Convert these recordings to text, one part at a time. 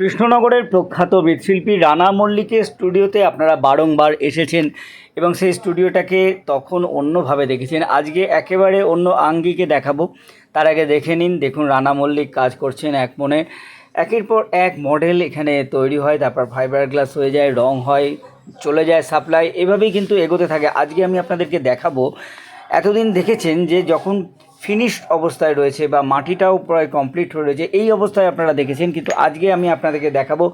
কৃষ্ণনগরের প্রখ্যাত মৃৎশিল্পী রানা মল্লিকের স্টুডিওতে আপনারা বারংবার এসেছেন এবং সেই স্টুডিওটাকে তখন অন্যভাবে দেখেছেন। আজকে একেবারে অন্য আঙ্গিকে দেখাবো। তার আগে দেখে নিন, দেখুন রানা মল্লিক কাজ করছেন এক মনে। একের পর এক মডেল এখানে তৈরি হয়, তারপর ফাইবার গ্লাস হয়ে যায়, রং হয়, চলে যায় সাপ্লাই এভাবেই কিন্তু এগোতে থাকে। আজকে আমি আপনাদেরকে দেখাবো। এতদিন দেখেছেন যে যখন ফিনিশড অবস্থায় রয়েছে বা মাটিটাও প্রায় কমপ্লিট হয়ে রয়েছে। এই অবস্থায় আপনারা দেখেছেন, কিন্তু আজকে আমি আপনাদেরকে দেখাবো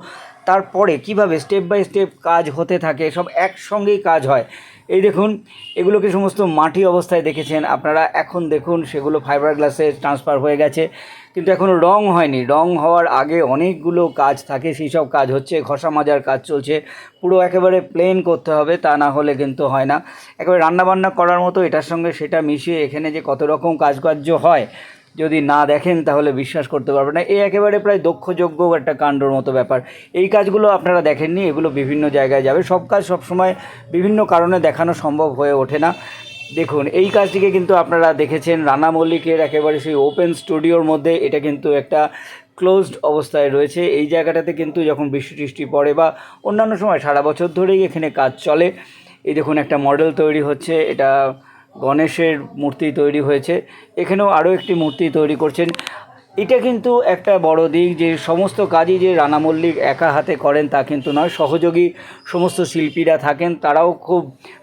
তারপরে কীভাবে স্টেপ বাই স্টেপ কাজ হতে থাকে, সব একসঙ্গেই কাজ হয়। এই দেখুন, এগুলোকে সমস্ত মাটি অবস্থায় দেখেছেন। আপনারা এখন দেখুন, সেগুলো ফাইবার গ্লাসে ট্রান্সফার হয়ে গেছে। কিন্তু এখনও রং হয়নি। রং হওয়ার আগে অনেকগুলো কাজ থাকে, সেই সব কাজ হচ্ছে, ঘষা মাজার কাজ চলছে। পুরো একেবারে প্লেন করতে হবে, তা না হলে কিন্তু হয় না। একেবারে রান্নাবান্না করার মতো এটার সঙ্গে সেটা মিশিয়ে এখানে যে কত রকম কাজকার্য হয়, যদি না দেখেন তাহলে বিশ্বাস করতে পারবেন না। এই একেবারে প্রায় দক্ষযোগ্য একটা কাণ্ডর মতো ব্যাপার। এই কাজগুলো আপনারা দেখেননি, এগুলো বিভিন্ন জায়গায় যাবে। সব কাজ সবসময় বিভিন্ন কারণে দেখানো সম্ভব হয়ে ওঠে না। দেখুন, এই কাজটিকে কিন্তু আপনারা দেখেছেন, রানা মল্লিকের একেবারে সেই ওপেন স্টুডিওর মধ্যে এটা কিন্তু একটা ক্লোজড অবস্থায় রয়েছে। এই জায়গাটাতে কিন্তু যখন বৃষ্টি টিষ্টি পড়ে বা অন্যান্য সময় সারা বছর ধরেই এখানে কাজ চলে, এই দেখুন একটা মডেল তৈরি হচ্ছে, এটা গণেশের মূর্তি তৈরি হয়েছে। এখানেও আরও একটি মূর্তি তৈরি করছেন। এটা কিন্তু একটা বড় দিক যে সমস্ত কাজই যে রানা মল্লিক একা হাতে করেন তা কিন্তু নয়। সহযোগী সমস্ত শিল্পীরা থাকেন, তারাও খুব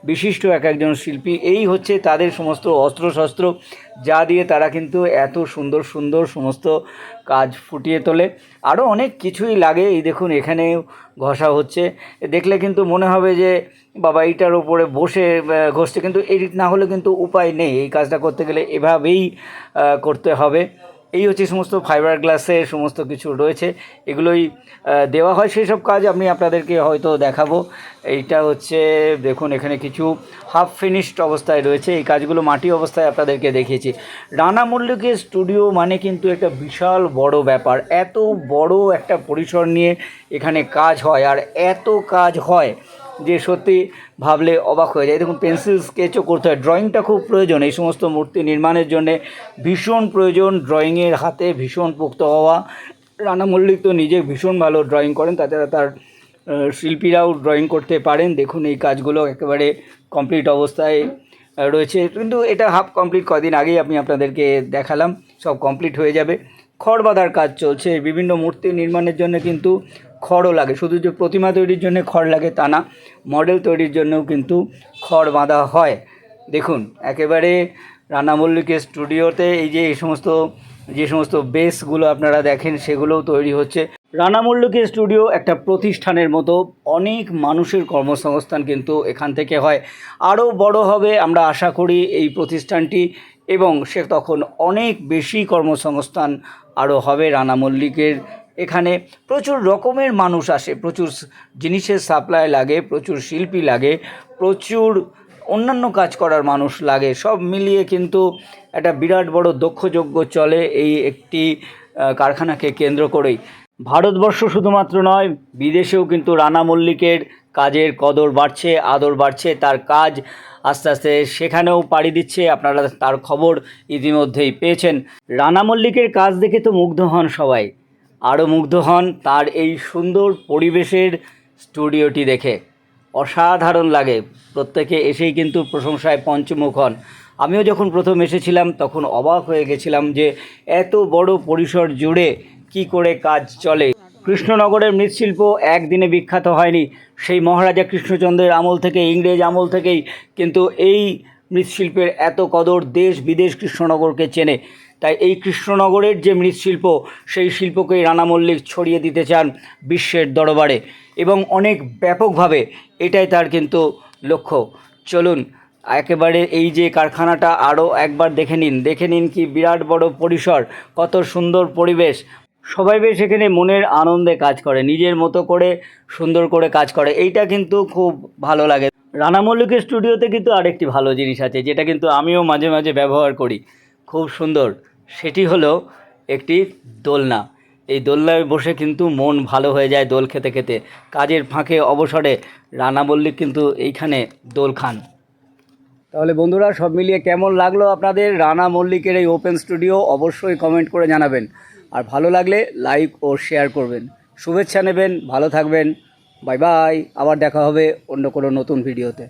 বিশিষ্ট এক একজন শিল্পী। এই হচ্ছে তাদের সমস্ত অস্ত্রশস্ত্র, যা দিয়ে তারা কিন্তু এত সুন্দর সুন্দর সমস্ত কাজ ফুটিয়ে তোলে। আরও অনেক কিছুই লাগে, এই দেখুন এখানে ঘষা হচ্ছে। দেখলে কিন্তু মনে হবে যে, বাবা এইটার উপরে বসে ঘষছে, কিন্তু এই না হলে কিন্তু উপায় নেই। এই কাজটা করতে গেলে এভাবেই করতে হবে। এই হচ্ছে সমস্ত ফাইবার গ্লাসের সমস্ত কিছু রয়েছে। এগুলোই দেওয়া হয় সেই সব কাজ। আমি আপনাদেরকে হয়তো দেখাবো। এইটা হচ্ছে, দেখুন এখানে কিছু হাফ ফিনিশড অবস্থায় রয়েছে। এই কাজগুলো মাটি অবস্থায় আপনাদেরকে দেখিয়েছি। রানা মল্লিকের স্টুডিও মানে কিন্তু একটা বিশাল বড় ব্যাপার। এত বড় একটা পরিসর নিয়ে এখানে কাজ হয়। আর এত কাজ হয় যে সত্যি ভাবলে অবাক হয়ে যায়। দেখুন, পেন্সিল স্কেচও করতে হয়। ড্রয়িংটা খুব প্রয়োজন এই সমস্ত মূর্তি নির্মাণের জন্যে। ভীষণ প্রয়োজন ড্রয়িংয়ের হাতে, ভীষণ পোক্ত হওয়া। রানা মল্লিক তো নিজে ভীষণ ভালো ড্রয়িং করেন তাছাড়া তার শিল্পীরাও ড্রয়িং করতে পারেন। দেখুন, এই কাজগুলো একেবারে কমপ্লিট অবস্থায় রয়েছে। কিন্তু এটা হাফ কমপ্লিট কদিন আগেই আমি আপনাদেরকে দেখালাম। সব কমপ্লিট হয়ে যাবে। খড় বাঁধার কাজ চলছে। বিভিন্ন মূর্তি নির্মাণের জন্য কিন্তু খড়ও লাগে। শুধু যে প্রতিমা তৈরির জন্য খড় লাগে তা না, মডেল তৈরির জন্যও কিন্তু খড় বাঁধা হয়। দেখুন, একেবারে রানা মল্লিকের স্টুডিওতে এই যে এই সমস্ত, যে সমস্ত বেসগুলো আপনারা দেখেন, সেগুলোও তৈরি হচ্ছে। রানা মল্লিকের স্টুডিও একটা প্রতিষ্ঠানের মতো, অনেক মানুষের কর্মসংস্থান কিন্তু এখান থেকে হয়। আরও বড় হবে আমরা আশা করি এই প্রতিষ্ঠানটি, এবং সে তখন অনেক বেশি কর্মসংস্থান আরও হবে রানা মল্লিকের এখানে প্রচুর রকমের মানুষ আসে, প্রচুর জিনিসের সাপ্লাই লাগে, প্রচুর শিল্পী লাগে, প্রচুর অন্যান্য কাজ করার মানুষ লাগে। সব মিলিয়ে কিন্তু একটা বিরাট বড় দক্ষযজ্ঞ চলে এই একটি কারখানাকে কেন্দ্র করেই। ভারতবর্ষ শুধুমাত্র নয়, বিদেশেও কিন্তু রানা মল্লিকের কাজের কদর বাড়ছে, আদর বাড়ছে, তার কাজ আস্তে আস্তে সেখানেও পাড়ি দিচ্ছে, আপনারা তার খবর ইতিমধ্যেই পেয়েছেন। রানা মল্লিকের কাজ দেখে তো মুগ্ধ হন সবাই। আরও মুগ্ধ হন তার এই সুন্দর পরিবেশের স্টুডিওটি দেখে। অসাধারণ লাগে। প্রত্যেকে এসেই কিন্তু প্রশংসায় পঞ্চমুখ হন। আমিও যখন প্রথম এসেছিলাম, তখন অবাক হয়ে গেছিলাম যে এত বড় পরিসর জুড়ে কি করে কাজ চলে। কৃষ্ণনগরের মৃৎশিল্প একদিনে বিখ্যাত হয়নি। সেই মহারাজা কৃষ্ণচন্দ্রের আমল থেকে ইংরেজ আমল থেকেই কিন্তু এই মৃৎশিল্পের এত কদর দেশ বিদেশ কৃষ্ণনগরকে চেনে। তাই এই কৃষ্ণনগরের যে মৃৎশিল্প, সেই শিল্পকেই রানা মল্লিক ছড়িয়ে দিতে চান বিশ্বের দরবারে। এবং অনেক ব্যাপকভাবে এটাই তার কিন্তু লক্ষ্য। চলুন, একেবারে এই যে কারখানাটা আরও একবার দেখে নিন। দেখে নিন কি বিরাট বড় পরিসর, কত সুন্দর পরিবেশ। সবাই বেশ এখানে মনের আনন্দে কাজ করে, নিজের মতো করে সুন্দর করে কাজ করে। এইটা কিন্তু খুব ভালো লাগে। রানা মল্লিকের স্টুডিওতে কিন্তু আরেকটি ভালো জিনিস আছে, যেটা কিন্তু আমিও মাঝে মাঝে ব্যবহার করি। খুব সুন্দর। সেটি হলো একটি দোলনা। এই দোলনায় বসে কিন্তু মন ভালো হয়ে যায় দোল খেতে খেতে। কাজের ফাঁকে অবসরে রানা মল্লিক কিন্তু এইখানে দোল খান। তাহলে বন্ধুরা, সব মিলিয়ে কেমন লাগল আপনাদের রানা মল্লিকের এই ওপেন স্টুডিও? অবশ্যই কমেন্ট করে জানাবেন। আর ভালো লাগলে লাইক ও শেয়ার করবেন। শুভেচ্ছা নেবেন, ভালো থাকবেন। বাই বাই আবার দেখা হবে অন্য কোনো নতুন ভিডিওতে